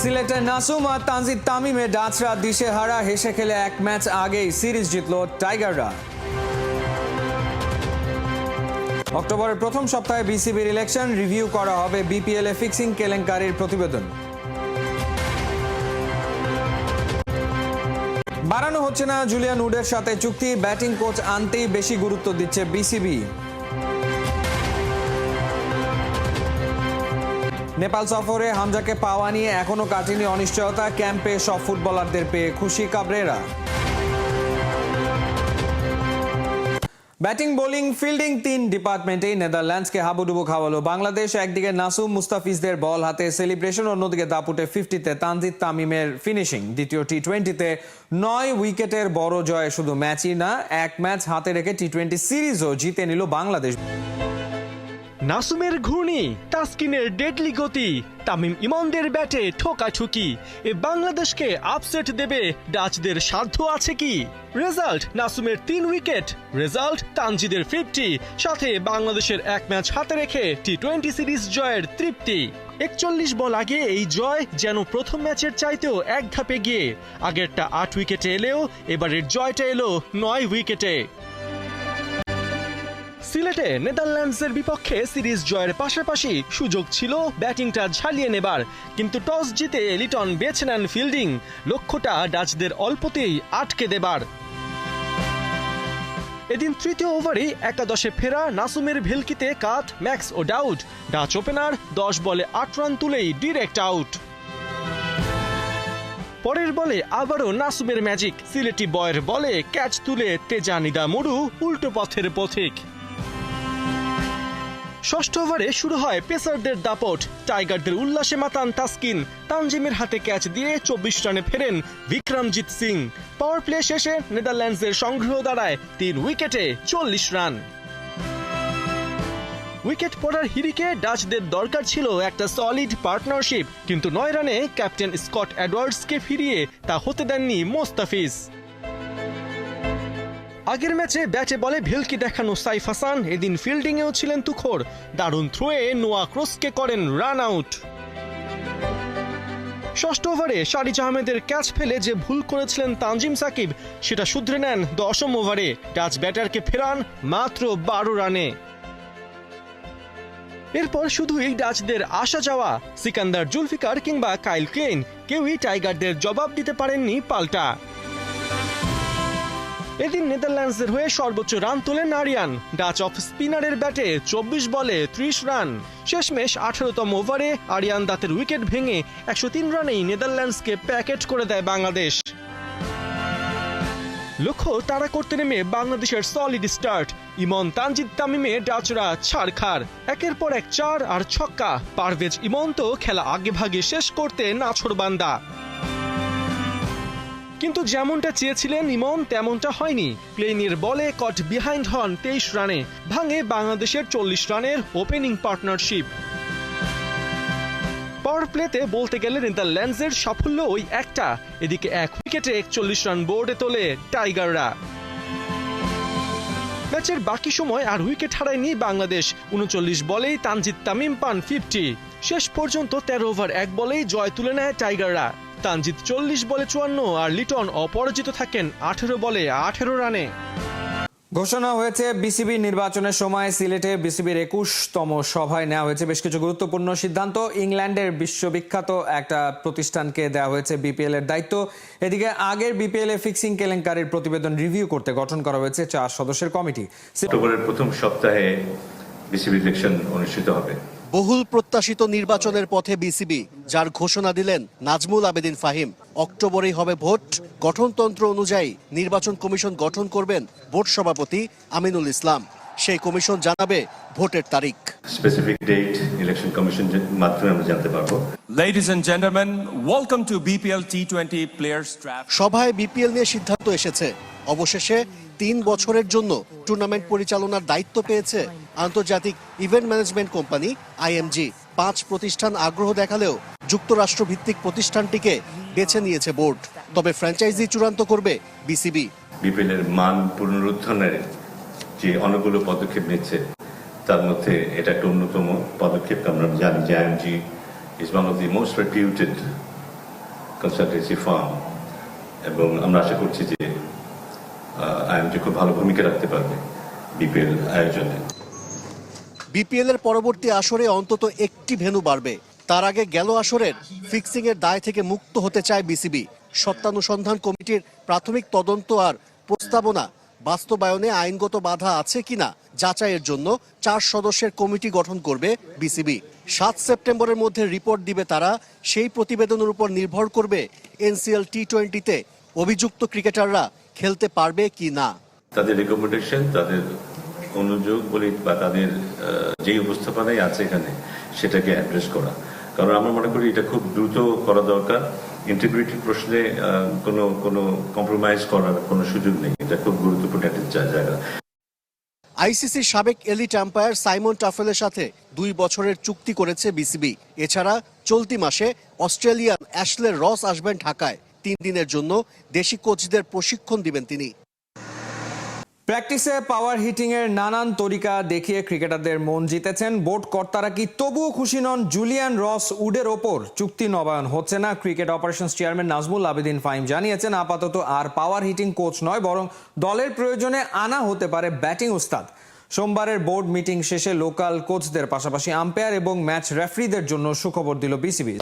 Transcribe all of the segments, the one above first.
সিলেটে নাসুম আর তানজিদ তামিমে ডাচরা দিশে হারা হেসে খেলে এক ম্যাচ আগেই সিরিজ জিতল টাইগাররা। অক্টোবরের প্রথম সপ্তাহে বিসিবির ইলেকশন, রিভিউ করা হবে বিপিএল এ ফিক্সিং কেলেঙ্কারির প্রতিবেদন। বাড়ানো হচ্ছে না জুলিয়ান উডের সাথে চুক্তি, ব্যাটিং কোচ আনতেই বেশি গুরুত্ব দিচ্ছে বিসিবি। নেপাল সফরে হামজাকে পাওয়া নিয়ে এখনও কাটেনি অনিশ্চয়তা। ক্যাম্পে সব ফুটবলারদের পেয়ে খুশি কাবরেরা। ব্যাটিং, বোলিং, ফিল্ডিং তিন ডিপার্টমেন্টেই নেদারল্যান্ডসকে হাবুডুবু খাওয়ালো বাংলাদেশ। একদিকে নাসুম মুস্তাফিজদের বল হাতে সেলিব্রেশন, অন্যদিকে দাপুটে ফিফটিতে তানজিদ তামিমের ফিনিশিং। দ্বিতীয় টি টোয়েন্টিতে নয় উইকেটের বড় জয় শুধু ম্যাচই না, এক ম্যাচ হাতে রেখে টি টোয়েন্টি সিরিজও জিতে নিল বাংলাদেশ। নাসুমের ঘূর্ণি, তাসকিনের ডেডলি গতি, তামিম ইমানদের ব্যাটে ঠোকাঠুকি এ বাংলাদেশকে আপসেট দেবে ডাচদের সাধ্য আছে কি? রেজাল্ট, নাসুমের তিন উইকেট। Result, তানজিদের fifty. সাথে বাংলাদেশের এক ম্যাচ হাতে রেখে টি টোয়েন্টি সিরিজ জয়ের তৃপ্তি। একচল্লিশ বল আগে এই জয় যেন প্রথম ম্যাচের চাইতেও এক ধাপে গিয়ে আগেরটা আট উইকেটে এলেও, এবারের জয়টা এলো নয় উইকেটে। সিলেটে নেদারল্যান্ডসের বিপক্ষে সিরিজ জয়ের পাশাপাশি সুযোগ ছিল ব্যাটিংটা ঝালিয়ে নেবার। কিন্তু টস জিতে লিটন বেছে নেন ফিল্ডিং। লক্ষ্যটা ডাচদের অল্পতেই আটকে দেবার। এদিন তৃতীয় ওভারে একাদশে ফেরা নাসুমের ভেলকিতে কাত, Max O'Dowd Dutch opener দশ বলে আট রান তুলেই ডিরেক্ট আউট। পরের বলে আবারও নাসুমের ম্যাজিক। সিলেটি বয়ের বলে ক্যাচ তুলে তেজানিদা মরু উল্টো পথের পথিক। ষষ্ঠ ওভারে শুরু হয় পেসারদের দাপট। টাইগারদের উল্লাসে মাতান তাসকিন। তানজিমের হাতে ক্যাচ দিয়ে চব্বিশ রানে ফেরেন বিক্রমজিৎ সিং। পাওয়ার প্লে শেষে নেদারল্যান্ডসের সংগ্রহ দাঁড়ায় তিন উইকেটে চল্লিশ রান। উইকেট পড়ার হিরিকে ডাচদের দরকার ছিল একটা সলিড পার্টনারশিপ, কিন্তু নয় রানে ক্যাপ্টেন স্কট অ্যাডওয়ার্ডসকে ফিরিয়ে তা হতে দেননি মোস্তাফিজ। আগের ম্যাচে ব্যাটে বলে ভেলকি দেখানো সাইফ হাসান, এদিন ফিল্ডিংয়েও ছিলেন তুখোর দারুণ থ্রোয়ে নোয়া ক্রসকে করেন রান আউট ষষ্ঠ ওভারে শারিজ আহমেদের ক্যাচ ফেলে যে ভুল করেছিলেন তানজিম সাকিব, সেটা শুধরে নেন দশম ওভারে। ডাচ ব্যাটারকে ফেরান মাত্র বারো রানে। এরপর শুধুই ডাচদের আসা যাওয়া, সিকান্দার জুলফিকার কিংবা কাইল ক্লেন কেউই টাইগারদের জবাব দিতে পারেননি পাল্টা। এদিন নেদারল্যান্ডসের হয়ে সর্বোচ্চ রান তোলেন আরিয়ান ডাচ অফ স্পিনারের ব্যাটে চব্বিশ বলে ত্রিশ রান। শেষমেশ আঠারোতম ওভারে আরিয়ান দাঁতের উইকেট ভেঙে একশো তিন রানেই নেদারল্যান্ডসকে প্যাকেট করে দেয় বাংলাদেশ। লক্ষ্য, তারা করতে নেমে বাংলাদেশের সলিড স্টার্ট ইমন তানজিদ তামিমে ডাচরা ছাড়খার। একের পর এক চার আর ছক্কা। পারভেজ ইমন তো খেলা আগে ভাগে শেষ করতে নাছড়বান্দা কিন্তু যেমনটা চেয়েছিলেন ইমন, তেমনটা হয়নি। প্লেনের বলে কট বিহাইন্ড হন তেইশ রানে, ভাঙে বাংলাদেশের চল্লিশ রানের ওপেনিং পার্টনারশিপ। পাওয়ার প্লেতে বলতে গেলে নেদারল্যান্ডসের সাফল্য ওই একটা। এদিকে এক উইকেটে একচল্লিশ রান বোর্ডে তোলে টাইগাররা। ম্যাচের বাকি সময় আর উইকেট হারায়নি বাংলাদেশ। উনচল্লিশ বলেই তানজিদ তামিম পান ফিফটি। শেষ পর্যন্ত তেরো ওভার এক বলেই জয় তুলে নেয় টাইগাররা। তানজিদ চল্লিশ বলে চুয়ান্ন আর লিটন অপরাজিত থাকেন আঠেরো বলে আঠেরো রানে। ঘোষণা হয়েছে বিসিবি নির্বাচনের সময় সিলেটে বিসিবির একুশতম সভায় নেওয়া হয়েছে বেশ কিছু গুরুত্বপূর্ণ সিদ্ধান্ত। ইংল্যান্ডের বিশ্ববিখ্যাত একটা প্রতিষ্ঠানকে দেওয়া হয়েছে বিপিএল এর দায়িত্ব। এদিকে আগের বিপিএল এ ফিক্সিং কেলেঙ্কারির প্রতিবেদন রিভিউ করতে গঠন করা হয়েছে চার সদস্যের কমিটি। অক্টোবরের প্রথম সপ্তাহে বিসিবি ইলেকশন অনুষ্ঠিত হবে। বহুল প্রত্যাশিত নির্বাচনের পথে বিসিবি যার ঘোষণা দিলেন নাজমুল আবেদিন ফাহিম অক্টোবরেই হবে ভোট। গঠনতন্ত্র অনুযায়ী নির্বাচন কমিশন গঠন করবেন বোর্ড সভাপতি আমিনুল ইসলাম। সেই কমিশন জানাবে ভোটের তারিখ। স্পেসিফিক ডেট ইলেকশন কমিশন মাধ্যমে আমরা জানতে পারব। Ladies and gentlemen, welcome to BPL T20 Players Draft. সভায় বিপিএল নিয়ে সিদ্ধান্ত এসেছে। অবশেষে তিন বছরের জন্য টুর্নামেন্ট পরিচালনার দায়িত্ব পেয়েছে আন্তর্জাতিক ইভেন্ট ম্যানেজমেন্ট কোম্পানি আইএমজি। পাঁচ প্রতিষ্ঠান আগ্রহ দেখালেও যুক্তরাষ্ট্র ভিত্তিক প্রতিষ্ঠানটিকে বেছে নিয়েছে বোর্ড। তবে ফ্র্যাঞ্চাইজি চূড়ান্ত করবে বিসিবি। বিপিএল এর মান পুনরুদ্ধারের যে অনেকগুলো পদক্ষেপ নিচ্ছে, তার মধ্যে এটা একটা অন্যতম পদক্ষেপ। আমরা জানি যে IMG is one of the most reputed consultancy firm এবং আমরা আশা করছি যে আইএমজি খুব ভালো ভূমিকা রাখতে পারবে বিপিএল আয়োজনে। বিপিএল এর পরবর্তী আসরে অন্তত একটি ভেন্যু বাড়বে। তার আগে গেল আসরের ফিক্সিং এর দায় থেকে মুক্ত হতে চায় বিসিবি। সত্যানুসন্ধান কমিটির প্রাথমিক তদন্ত আর প্রস্তাবনা বাস্তবায়নে আইনগত বাধা আছে কিনা যাচাইয়ের জন্য চার সদস্যের কমিটি গঠন করবে বিসিবি। সাত সেপ্টেম্বরের মধ্যে রিপোর্ট দিবে তারা। সেই প্রতিবেদনের উপর নির্ভর করবে এনসিএল টি টোয়েন্টিতে অভিযুক্ত ক্রিকেটাররা খেলতে পারবে কি না? তাদের রেকমেন্ডেশন তাদের অনুযোগ বলি বা তাদের যেই উপস্থাপনাই আছে এখানে সেটাকে অ্যাড্রেস করা। কারণ আমরা মনে করি এটা খুব দ্রুত করা দরকার। ইন্টিগ্রিটি প্রশ্নে কোনো কোনো কম্প্রোমাইজ করার কোনো সুযোগ নেই। এটা খুব গুরুত্বপূর্ণ একটা জায়গা। আইসিসির সাবেক এলিট আম্পায়ার সাইমন টাফেলের সাথে দুই বছরের চুক্তি করেছে বিসিবি। এছাড়া চলতি মাসে অস্ট্রেলিয়ান অ্যাশলে রস আসবেন ঢাকায়। তিন দিনের জন্য দেশি কোচদের প্রশিক্ষণ দিবেন তিনি। প্র্যাকটিসে পাওয়ার হিটিং এর নানান তরিকা দেখিয়ে ক্রিকেটারদের মন জিতেছেন বোর্ড কর্তারা কি তবুও খুশি নন জুলিয়ান রস উডের ওপর? চুক্তি নবায়ন হচ্ছে না, cricket operations chairman Nazmul Abedin Fahim জানিয়েছেন, আপাতত আর পাওয়ার হিটিং কোচ নয়, বরং দলের প্রয়োজনে আনা হতে পারে ব্যাটিং উস্তাদ। সোমবারের বোর্ড মিটিং শেষে লোকাল কোচদের পাশাপাশি আম্পায়ার এবং ম্যাচ রেফারিদের জন্য সুখবর দিল বিসিবি।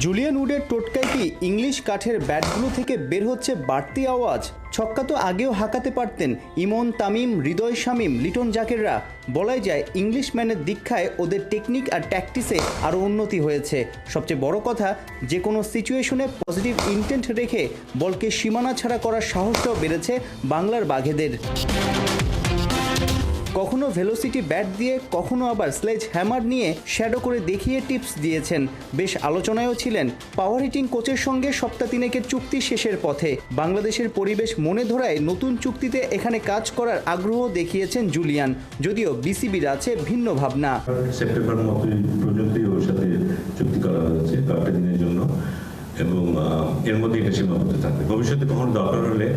জুলিয়ান উডের টোটকায় কি ইংলিশ কাঠের ব্যাটগুলো থেকে বের হচ্ছে বাড়তি আওয়াজ? ছক্কা তো আগেও হাঁকাতে পারতেন ইমন, তামিম, হৃদয় শামীম, লিটন জাকেররা। বলাই যায়, ইংলিশ ম্যানের দীক্ষায় ওদের টেকনিক আর ট্যাকটিসে আরও উন্নতি হয়েছে। সবচেয়ে বড় কথা, যে কোনো সিচুয়েশনে পজিটিভ ইন্টেন্ট রেখে বলকে সীমানা ছাড়া করার সাহসটাও বেড়েছে বাংলার বাঘেদের। কখনো ভেলোসিটি ব্যাট দিয়ে, কখনো আবার স্লেজ হ্যামার নিয়ে শ্যাডো করে দেখিয়ে টিপস দিয়েছেন। বেশ আলোচনায়ও ছিলেন। পাওয়ার হিটিং কোচের সঙ্গে সপ্তাহ তিনেকের চুক্তি শেষের পথে। বাংলাদেশের পরিবেশ মনে ধরায় নতুন চুক্তিতে এখানে কাজ করার আগ্রহ দেখিয়েছেন জুলিয়ান যদিও বিসিবির আছে ভিন্ন ভাবনা। সেপ্টেম্বর পর্যন্তই ওর সাথে চুক্তি করা হয়েছে কয়েকটা দিনের জন্য। এবং এর মধ্যে এটা সীমাবদ্ধ থাকবে। ভবিষ্যতে কখনো দরকার হলে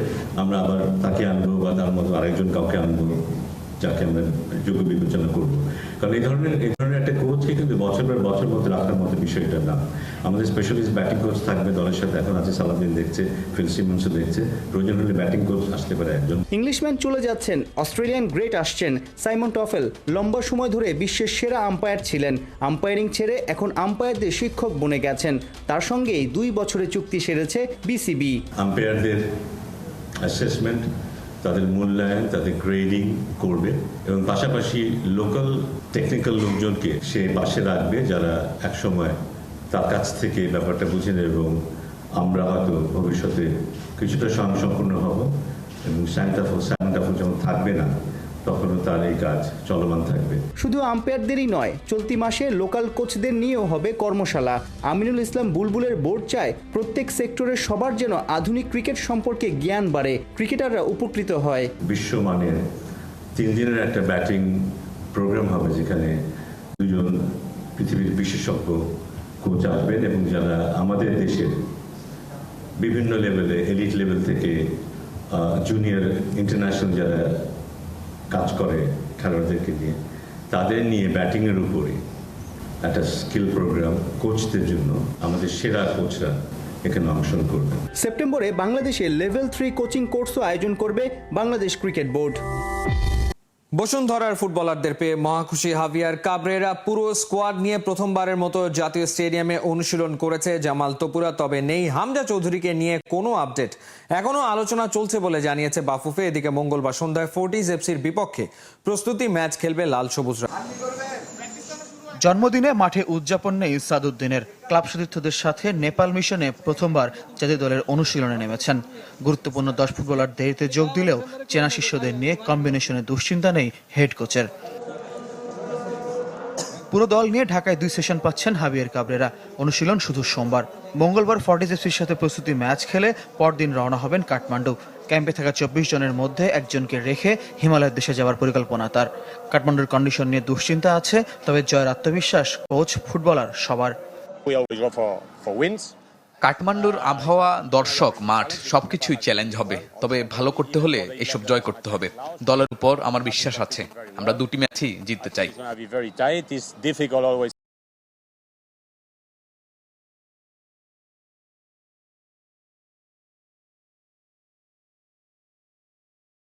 আমরা আবার তাকে আনব বা তার মতো আরেকজন কাউকে আনব। যাকে আমরা যোগ্য বিবেচনা করব। কারণ এই ধরনের এই ধরনের একটা কোচকে কিন্তু বছর পর বছর মধ্যে রাখার মতো বিষয়টা না। আমাদের স্পেশালিস্ট ব্যাটিং কোচ থাকবে দলের সাথে এখন আছে সালাদিন দেখছে ফিল সিমন্সও দেখছে। প্রয়োজন হলে ব্যাটিং কোচ আসতে পারে একজন। ইংলিশম্যান চলে যাচ্ছেন অস্ট্রেলিয়ান গ্রেট আসছেন সাইমন টফেল লম্বা সময় ধরে বিশ্বের সেরা আম্পায়ার ছিলেন। আম্পায়ারিং ছেড়ে এখন আম্পায়ারদের শিক্ষক বনে গেছেন। তার সঙ্গেই দুই বছরের চুক্তি সেরেছে বিসিবি আম্পায়ারদের অ্যাসেসমেন্ট তাদের মূল্যায়ন, তাদের গ্রেডিং করবে এবং পাশাপাশি লোকাল টেকনিক্যাল লোকজনকে সে পাশে রাখবে যারা একসময় তার কাছ থেকে ব্যাপারটা বুঝে নেবে এবং আমরা হয়তো ভবিষ্যতে কিছুটা স্বয়ংসম্পূর্ণ হব এবং স্যান্টাফল স্যান্টাফল যেমন থাকবে না তখনও তার এই কাজ চলমান থাকবে। শুধু আম্পায়ারদেরই নয় চলতি মাসে লোকাল কোচদের নিয়েও হবে কর্মশালা। আমিনুল ইসলাম বুলবুলের বোর্ড চায় প্রত্যেক সেক্টরের সবার যেন আধুনিক ক্রিকেট সম্পর্কে জ্ঞান বাড়ে ক্রিকেটাররা উপকৃত হয়। বিশ্বমানের তিন দিনের একটা ব্যাটিং প্রোগ্রাম হবে যেখানে দুজন পৃথিবীর বিশেষজ্ঞ কোচ আসবেন এবং যারা আমাদের দেশের বিভিন্ন লেভেলে এলিট লেভেল থেকে জুনিয়র ইন্টারন্যাশনাল যারা কাজ করে খেলোয়াড়দেরকে নিয়ে। তাদের নিয়ে ব্যাটিংয়ের উপরে একটা স্কিল প্রোগ্রাম কোচদের জন্য আমাদের সেরা কোচরা এখানে অংশগ্রহণ করবেন। সেপ্টেম্বরে বাংলাদেশে লেভেল থ্রি কোচিং কোর্সও আয়োজন করবে বাংলাদেশ ক্রিকেট বোর্ড। বসুন্ধরার ফুটবলারদের পেয়ে মহাখুশি হাভিয়ার কাবরেরা পুরো স্কোয়াড নিয়ে প্রথমবারের মতো জাতীয় স্টেডিয়ামে অনুশীলন করেছে জামাল তপুরা। তবে নেই, হামজা চৌধুরীকে নিয়ে কোনো আপডেট। এখনও আলোচনা চলছে বলে জানিয়েছে বাফুফে। এদিকে মঙ্গলবার সন্ধ্যায় ফোর্টিজ এফসির বিপক্ষে প্রস্তুতি ম্যাচ খেলবে লাল সবুজরা জন্মদিনে মাঠে উদযাপন নেই সাদুদ্দিনের। ক্লাব সতীর্থদের সাথে নেপাল মিশনে প্রথমবার জাতীয় দলের অনুশীলনে নেমেছেন। গুরুত্বপূর্ণ দশ ফুটবলার দেরিতে যোগ দিলেও চেনা শিষ্যদের নিয়ে কম্বিনেশনে দুশ্চিন্তা নেই হেড কোচের। পুরো দল নিয়ে ঢাকায় দুই সেশন পাচ্ছেন হাবিয়ের কাবরেরা। অনুশীলন শুধু সোমবার। মঙ্গলবার ফর্টিজ এফসির সাথে প্রস্তুতি ম্যাচ খেলে পরদিন রওনা হবেন কাঠমান্ডু। ক্যাম্পে থাকা চব্বিশ জনের মধ্যে একজনকে রেখে হিমালয়ের দেশে যাওয়ার পরিকল্পনা তার। কাঠমান্ডুর কন্ডিশন নিয়ে দুশ্চিন্তা আছে, তবে জয়ের আত্মবিশ্বাস কোচ, ফুটবলার সবার। কাঠমান্ডুর আবহাওয়া, দর্শক, মাঠ, সবকিছুই চ্যালেঞ্জ হবে। তবে ভালো করতে হলে এসব জয় করতে হবে। দলের উপর আমার বিশ্বাস আছে। আমরা দুটি ম্যাচই জিততে চাই।